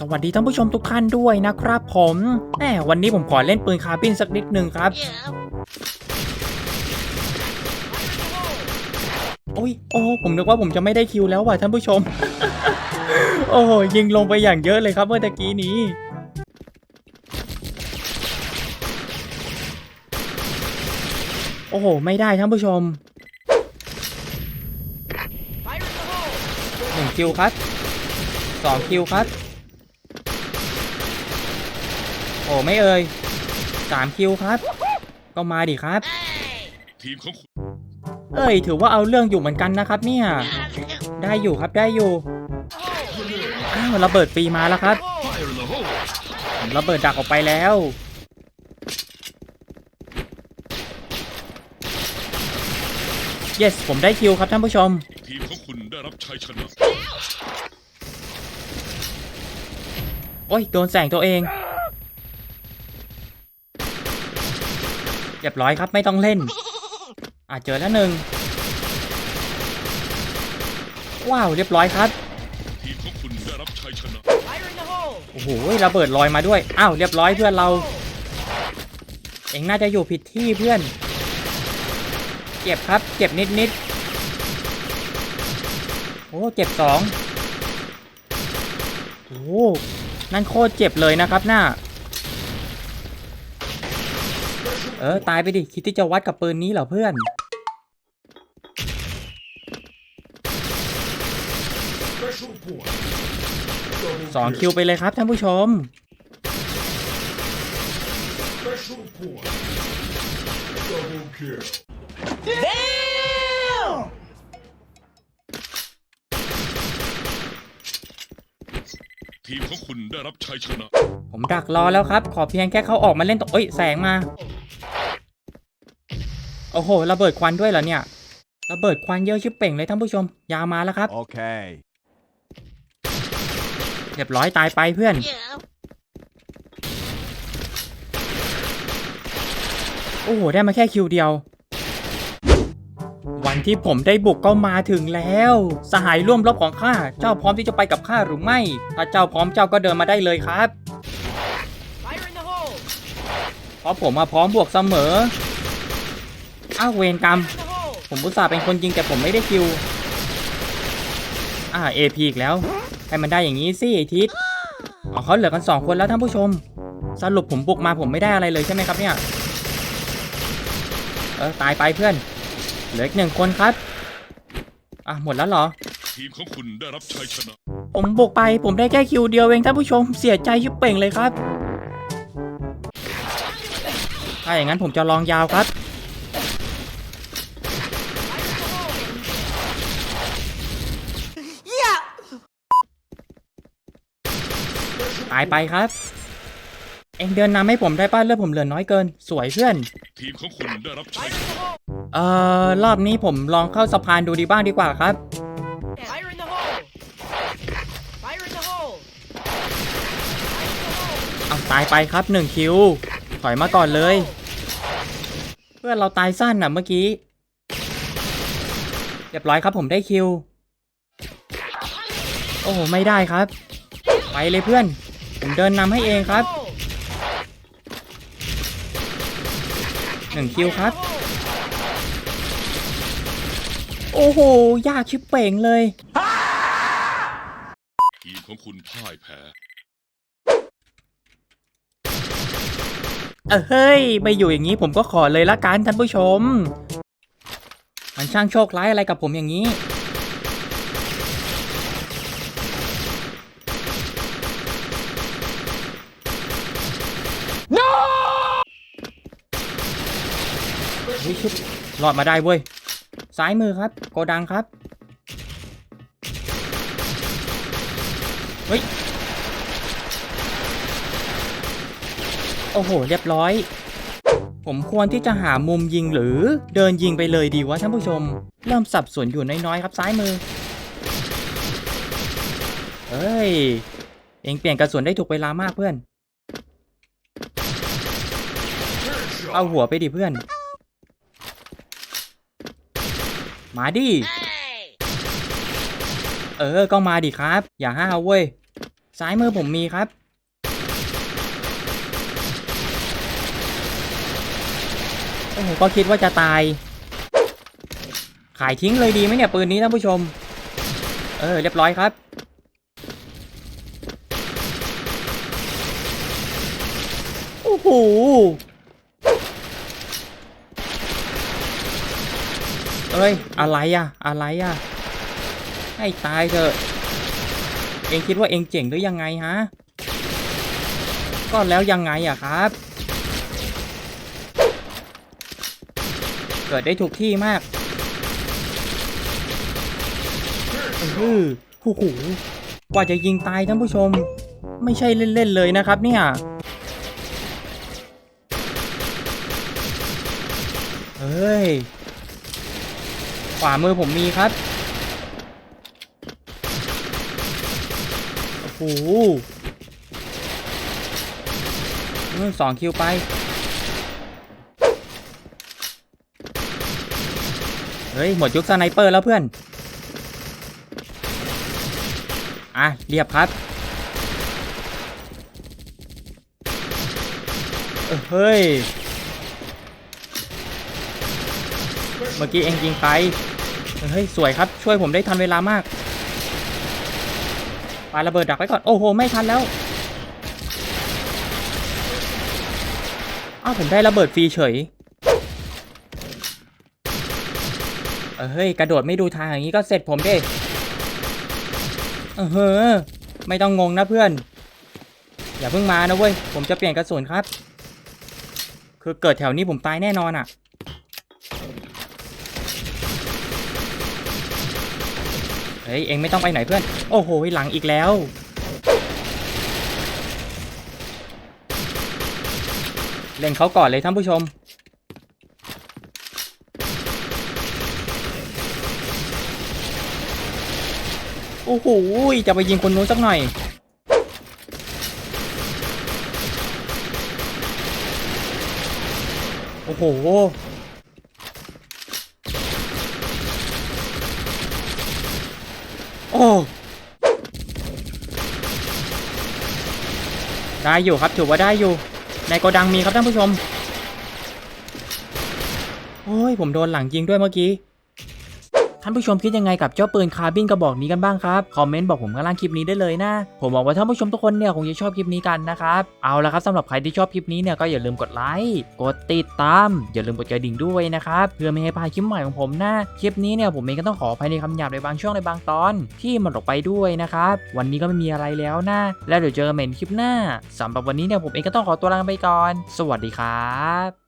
สวัสดีท่านผู้ชมทุกท่านด้วยนะครับผมแหมวันนี้ผมขอเล่นปืนคาร์บินสักนิดหนึ่งครับ โอ้ย โอ้ ผมนึกว่าผมจะไม่ได้คิวแล้วว่ะท่านผู้ชม โอ้ยิงลงไปอย่างเยอะเลยครับเมื่อตะกี้นี้ โอ้โห ไม่ได้ท่านผู้ชมหนึ่งคิวครับสองคิวครับ โอ้ไม่เอ่ยสามคิวครับ ก็มาดิครับ ทีมของคุณเอ้ยถือว่าเอาเรื่องอยู่เหมือนกันนะครับ เนี่ย ได้อยู่ครับได้อยู่อ้าวระเบิดฟรีมาแล้วครับ Fire in the hole ผมระเบิดดักออกไปแล้ว yes ผมได้คิวครับท่านผู้ชม ทีมของคุณได้รับชัยชนะ โอ้ยโดนแสงตัวเอง เรียบร้อยครับไม่ต้องเล่น อะเจอแล้วหนึ่งว้าวเรียบร้อยครับทีมของคุณได้รับชัยชนะโอ้โหระเบิดลอยมาด้วยอ้าวเรียบร้อยเพื่อนเรา เองน่าจะอยู่ผิดที่เพื่อนเจ็บครับเจ็บนิดนิดๆโอ้เจ็บสองโอ้นั่นโคตรเจ็บเลยนะครับหน้า เออ ตายไปดิ คิดที่จะวัดกับปืนนี้เหรอเพื่อน สองคิวไปเลยครับท่านผู้ชม ทีมของคุณได้รับชัยชนะ ผมดักรอแล้วครับ ขอเพียงแค่เขาออกมาเล่นตัวเอ้ย แสงมา โอ้โหระเบิดควันด้วยเหรอเนี่ยระเบิดควันเยอะชิบเป่งเลยท่านผู้ชม ยามาแล้วครับ Okay. เรียบร้อยตายไปเพื่อน โอ้โห ได้มาแค่คิวเดียว วันที่ผมได้บุกก็มาถึงแล้ว สหายร่วมรบของข้า เจ้าพร้อมที่จะไปกับข้าหรือไม่ ถ้าเจ้าพร้อมเจ้าก็เดินมาได้เลยครับ เพราะผมมาพร้อมบวกเสมอ อ้าวเวรกรรม ผมอุตส่าห์เป็นคนยิงแต่ผมไม่ได้คิว อ่าเอพีอีกแล้ว ให้มันได้อย่างนี้สิไอทิศอ๋อเขาเหลือกันสองคนแล้วท่านผู้ชม สรุปผมบุกมาผมไม่ได้อะไรเลยใช่ไหมครับเนี่ย เออตายไปเพื่อน เหลืออีกหนึ่งคนครับ อะหมดแล้วเหรอ ทีมของคุณได้รับชัยชนะ ผมบุกไปผมได้แค่คิวเดียวเองท่านผู้ชม เสียใจชิบเป่งเลยครับ ถ้าอย่างนั้นผมจะลองยาวครับ ตายไปครับ เองเดินนำให้ผมได้ป้าเลือดผมเหลือน้อยเกิน สวยเพื่อน ทีมของคุณได้รับชัยชนะเอ่อรอบนี้ผมลองเข้าสะพานดูดีบ้างดีกว่าครับ Fire in the hole! Fire in the hole! เอาตายไปครับหนึ่งคิว ถอยมาก่อนเลย เพื่อนเราตายสั้นน่ะเมื่อกี้เรียบร้อยครับผมได้คิว โอ้โหไม่ได้ครับ ไปเลยเพื่อน ผมเดินนำให้เองครับหนึ่งคิวครับ โอ้โห ยากชิบเป่งเลย ทีมของคุณพ่ายแพ้ เออเฮ้ย ไม่อยู่อย่างนี้ผมก็ขอเลยละกันท่านผู้ชม มันช่างโชคร้ายอะไรกับผมอย่างนี้ no ชุบรอดมาได้เว้ยซ้ายมือครับ โกดังครับเฮ้ยโอ้โห เรียบร้อย ผมควรที่จะหามุมยิงหรือเดินยิงไปเลยดีวะท่านผู้ชม เริ่มสับสนอยู่น้อยๆครับซ้ายมือเฮ้ย เองเปลี่ยนกระสุนได้ถูกเวลามากเพื่อน เอาหัวไปดิเพื่อน มาดิ Hey! เออ ก็มาดิครับ อย่าห้าวเว้ย ซ้ายมือผมมีครับ โอ้โห ก็คิดว่าจะตาย ขายทิ้งเลยดีไหมเนี่ย ปืนนี้ท่านผู้ชม เออ เรียบร้อยครับ โอ้โห เอ้ย อะไรอะอะไรอะให้ตายเถอะ เองคิดว่าเองเจ๋งหรือยังไงฮะ ก็แล้วยังไงอะครับ เกิดได้ถูกที่มากเออหูหูกว่าจะยิงตายท่านผู้ชม ไม่ใช่เล่นๆเลยนะครับเนี่ย เฮ้ย ขวามือผมมีครับ โอ้โหสองคิวไป เฮ้ย หมดยุคสไนเปอร์แล้วเพื่อน อะ เรียบครับเฮ้ย เมื่อกี้เองยิงไปเฮ้ยสวยครับช่วยผมได้ทันเวลามากปาระเบิดดักไว้ก่อนโอ้โหไม่ทันแล้วอ้าวผมได้ระเบิดฟรีเฉยเฮ้ยกระโดดไม่ดูทางอย่างนี้ก็เสร็จผมดิเออเฮ้อไม่ต้องงงนะเพื่อน อย่าเพิ่งมานะเว้ยผมจะเปลี่ยนกระสุนครับ คือเกิดแถวนี้ผมตายแน่นอนอะ เฮ้ย เองไม่ต้องไปไหนเพื่อน โอ้โห หลังอีกแล้ว เล่นเขาก่อนเลยท่านผู้ชม โอ้โห จะไปยิงคนนู้นสักหน่อยโอ้โห โอ้ได้อยู่ครับถือว่าได้อยู่ ในโกดังมีครับท่านผู้ชม โอ้ยผมโดนหลังยิงด้วยเมื่อกี้ ท่านผู้ชมคิดยังไงกับเจ้าปืนคาร์บินกระบอกนี้กันบ้างครับ คอมเมนต์บอกผมข้างล่างคลิปนี้ได้เลยนะ ผมหวังว่าท่านผู้ชมทุกคนเนี่ยคงจะชอบคลิปนี้กันนะครับ เอาละครับสำหรับใครที่ชอบคลิปนี้เนี่ยก็อย่าลืมกดไลค์ กดติดตาม อย่าลืมกดกระดิ่งด้วยนะครับ เพื่อไม่ให้พลาดคลิปใหม่ของผมนะ คลิปนี้เนี่ยผมเองก็ต้องขออภัยในคำหยาบในบางช่วงในบางตอน ที่มันออกไปด้วยนะครับ วันนี้ก็ไม่มีอะไรแล้วนะ แล้วเดี๋ยวเจอกันใหม่ในคลิปหน้าสำหรับวันนี้เนี่ยผมเองก็ต้องขอตัวลาไปก่อน สวัสดีครับ